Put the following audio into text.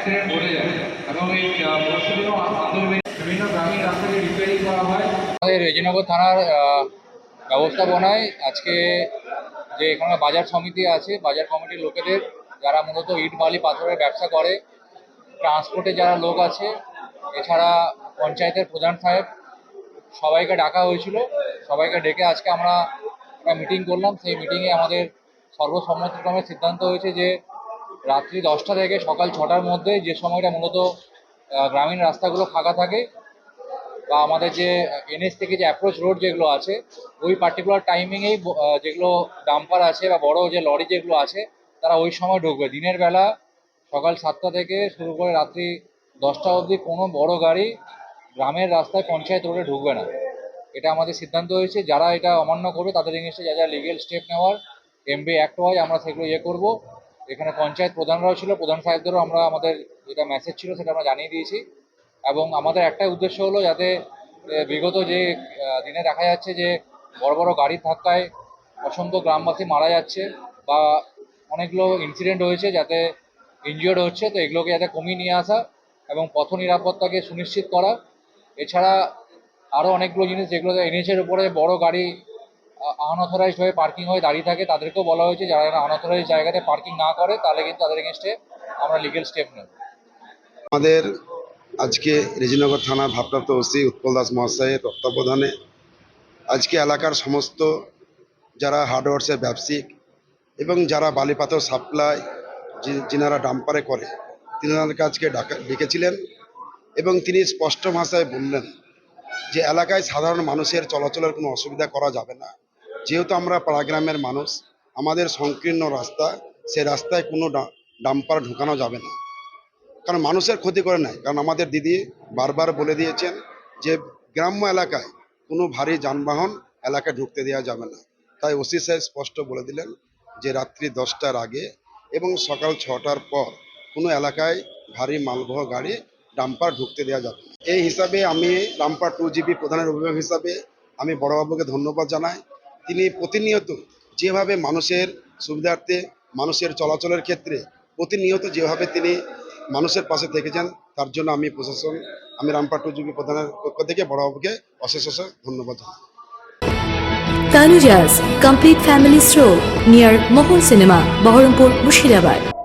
Accident ঘটে যায় এবং এই বিভিন্ন গ্রামীণ রাস্তাকে রিপেয়ারিং করা হয়। আমাদের রেজিনগর থানার ব্যবস্থাপনায় আজকে যে এখানে বাজার সমিতি আছে, বাজার কমিটির লোকেদের, যারা মূলত ইট, বালি, পাথরের ব্যবসা করে, ট্রান্সপোর্টে যারা লোক আছে, এছাড়া পঞ্চায়েতের প্রধান সাহেব, সবাইকে ডাকা হয়েছিল। সবাইকে ডেকে আজকে আমরা একটা মিটিং করলাম। সেই মিটিংয়ে আমাদের সর্বসম্মতিক্রমে সিদ্ধান্ত হয়েছে যে রাত্রি দশটা থেকে সকাল ছটার মধ্যে যে সময়টা মূলত গ্রামীণ রাস্তাগুলো ফাঁকা থাকে বা আমাদের যে এনএস থেকে যে অ্যাপ্রোচ রোড যেগুলো আছে, ওই পার্টিকুলার টাইমিংয়েই যেগুলো ডাম্পার আছে বা বড় যে লরি যেগুলো আছে, তারা ওই সময় ঢুকবে। দিনের বেলা সকাল সাতটা থেকে শুরু করে রাত্রি দশটা অবধি কোনো বড় গাড়ি গ্রামের রাস্তায় পঞ্চায়েত রোডে ঢুকবে না। এটা আমাদের সিদ্ধান্ত হয়েছে। যারা এটা অমান্য করবে, তাদের এগেনস্টে যা যা লিগেল স্টেপ নেওয়ার এমবি অ্যাক্ট হয় আমরা সেগুলো ইয়ে করব। এখানে পঞ্চায়েত প্রধানরাও ছিল, প্রধান সাহেবদেরও আমরা আমাদের যেটা মেসেজ ছিল সেটা আমরা জানিয়ে দিয়েছি। এবং আমাদের একটাই উদ্দেশ্য হলো যাতে বিগত যে দিনে দেখা যাচ্ছে যে বড় বড় গাড়ির ধাক্কায় অসংখ্য গ্রামবাসী মারা যাচ্ছে বা অনেকগুলো ইনসিডেন্ট হয়েছে যাতে ইনজিওর্ড হচ্ছে, তো এগুলোকে যাতে কমিয়ে নিয়ে আসা এবং পথ নিরাপত্তাকে সুনিশ্চিত করা। এছাড়া আরও অনেকগুলো জিনিস যেগুলো এনএচের উপরে বড় গাড়ি আনঅথরাইজড হয়ে পার্কিং হয়ে দাঁড়িয়ে থাকে, তাদেরকেও বলা হয়েছে, যারা আনঅথরাইজ জায়গাতে পার্কিং না করে, তাহলে কিন্তু তাদের এগেনস্টে আমরা লিগেল স্টেপ নেব। আমাদের আজকে রেজিনগর থানার ভারপ্রাপ্ত ওসি উৎপল দাস মহাশয়ের তত্ত্বাবধানে আজকে এলাকার সমস্ত যারা হার্ডওয়ার্সের ব্যবসায়িক এবং যারা বালিপাথর সাপ্লাই যিনারা ডাম্পারে করে, তিনাদেরকে আজকে ডাকা ডেকেছিলেন এবং তিনি স্পষ্ট ভাষায় বললেন যে, এলাকায় সাধারণ মানুষের চলাচলের কোনো অসুবিধা করা যাবে না। যেহেতু আমরা পাড়াগ্রামের মানুষ, আমাদের সংকীর্ণ রাস্তা, সে রাস্তায় কোনো ডাম্পার ঢুকানো যাবে না। কারণ মানুষের ক্ষতি করে নাই। কারণ আমাদের দিদি বারবার বলে দিয়েছেন যে, গ্রাম্য এলাকায় কোনো ভারী যানবাহন এলাকায় ঢুকতে দেওয়া যাবে না। তাই ওসি সাহেব স্পষ্ট বলে দিলেন যে, রাত্রি দশটার আগে এবং সকাল ছটার পর কোনো এলাকায় ভারী মালবহ গাড়ি, ডাম্পার ঢুকতে দেওয়া যাবে এই হিসাবে আমি ডাম্পার টু জিবি প্রধানের অভিভাবক হিসাবে আমি বড়বাবুকে ধন্যবাদ জানাই। তিনি প্রতিনিয়ত যেভাবে মানুষের সুবিধার্থে, মানুষের চলাচলের ক্ষেত্রে প্রতিনিয়ত যেভাবে তিনি মানুষের পাশে থেকেছেন, তার জন্য আমি প্রশাসন, আমি রামপাট যুগী প্রধানের পক্ষ থেকে বড়বাবুকে অশেষ অশেষ ধন্যবাদ জানাই complete family store near Mohan cinema Baharampur Mushirabad.